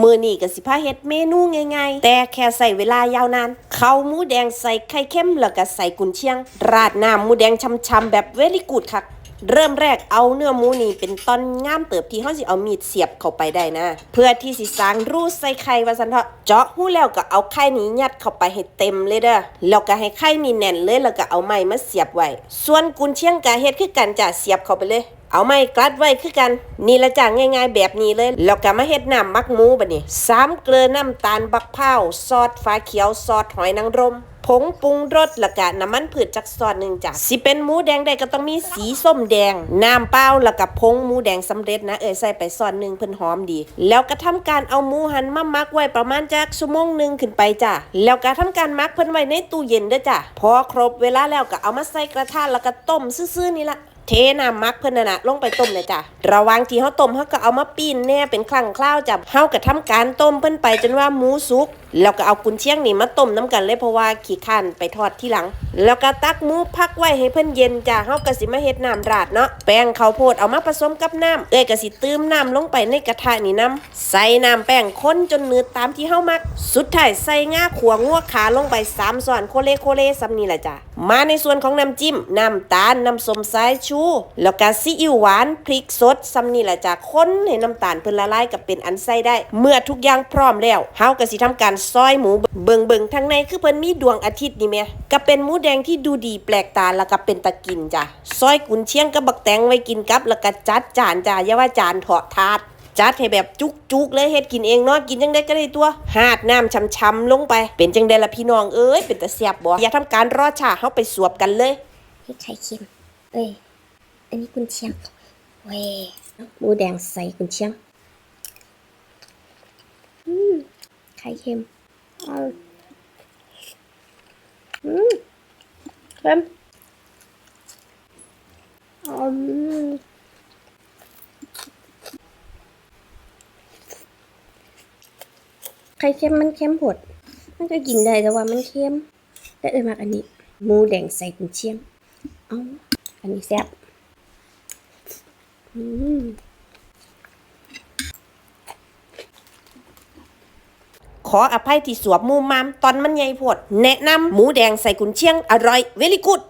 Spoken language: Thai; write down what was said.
มือนี่ก็สิพาเฮ็ดเมนูง่ายๆ แต่แค่ใส่เวลายาวนานข้าวหมูแดงใส่ไข่เค็มแล้วก็ใส่กุนเชียง ราดน้ำหมูแดงช้ำๆแบบเวลี่กูดคัก เริ่มแรกเอาเนื้อหมูนี่เป็นตอนง่ามเติบที่เขาสิเอามีดเสียบเข้าไปได้นะ เพื่อที่สิสร้างรูใส่ไข่ว่าซั่นเถาะเจาะหูแล้วก็เอาไข่นี้ยัดเข้าไปให้เต็มเลยเด้อแล้วก็ให้ไข่นี่แน่นเลยแล้วก็เอาไม้มาเสียบไว้ส่วนกุนเชียงกะเฮ็ดคือกันจ้ะเสียบเข้าไปเลยเอาไม้กลัดไว้คือกัน นี่ละจ้ะง่ายๆแบบนี้เลย แล้วก็มาเฮ็ดน้ำมักหมูบัดนี้สามเกลือน้ำตาลบักพร้าซอสฟ้าเขียวซอสหอยนางรม ผงปรุงรสแล้วก็น้ำมันพืชจักซอสหนึ่งจ้ะสิเป็นหมูแดงได้ก็ต้องมีสีส้มแดง น้ำเปล่าแล้วก็ผงหมูแดงสำเร็จนะเอ้ยใส่ไปซอสหนึ่งเพิ่นหอมดี แล้วก็ทำการเอาหมูหันมามักไว้ประมาณจักชั่วโมงหนึ่งขึ้นไปจ้ะแล้วก็ทำการมักเพิ่นไว้ในตู้เย็นเด้อจ้ะพอครบเวลาแล้วก็เอามาใส่กระทะแล้วก็ต้มซื่อๆนี่ละเทน้ำมักเพิ่นน่ะนะลงไปต้มเลยจ้ะ ระว่างที่เฮาต้มเฮาก็เอามาปิ้นแน่เป็นครั้งคราวจ้ะเฮาก็ทำการต้มเพิ่นไปจนว่าหมูสุก แล้วก็เอากุนเชียงนี่มาต้มน้ำกันเลยเพราะว่าขี้ข้านไปทอดที่หลัง แล้วก็ตักหมูพักไว้ให้เพิ่นเย็นจ้ะเฮาก็สิมาเฮ็ดน้ำราดเนาะแป้งข้าวโพดเอามาผสมกับน้ำเอ้ยก็สิตื้มน้ำลงไปในกระทะนี่น้ำใส่น้ำแป้งข้นจนเนืดตามที่เฮามัก สุดท้ายใส่งาขัวงัวขาลงไปสามส่วนโคเลโคเลซำนี่แหละจ้ะมาในส่วนของน้ำจิ้มน้ำตาลน้ำส้มสายชู แล้วก็ซีอิ๊วหวานพริกสดซำนี่แหละจ้ะคนให้น้ำตาลเพิ่นละลายกับเป็นอันใส่ได้ เมื่อทุกอย่างพร้อมแล้วเฮาก็สิทำการซอยหมูเบิงเบิงทางในคือเพิ่นมีดวงอาทิตย์นี่แม่ก็เป็นหมูแดงที่ดูดีแปลกตาแล้วก็เป็นตะกินจ้ะซอยกุนเชียงกับบักแตงไว้กินกับ แล้วก็จัดจานจ้ะอย่าว่าจานเถาะถาดจัดให้แบบจุกๆเลยเฮ็ดกินเองเนาะกินจังได้ก็ได้ตัว หาดน้ำช้ำๆลงไป เป็นจังได้ละพี่น้องเอ้ยเป็นตาแซ่บบ่อย่าทำการรอช้าเฮาไปสวบกันเลยนี่ไข่เค็มเอ้ยอันนี้กุนเชียงเว้ยหมูแดงใส่กุนเชียง อืม ไข่เค็มอืมเค็มอืมไข่เค็มมันเค็มผด มันก็กินได้แต่ว่ามันเค็มแต่เอ้ยมากอันนี้หมูแดงใส่กุนเชียง เอาอันนี้แซ่บอืม ขออภัยที่สวบหมูมามตอนมันใหญ่โพดแนะนำหมูแดงใส่กุนเชียงอร่อยเวลี่กุด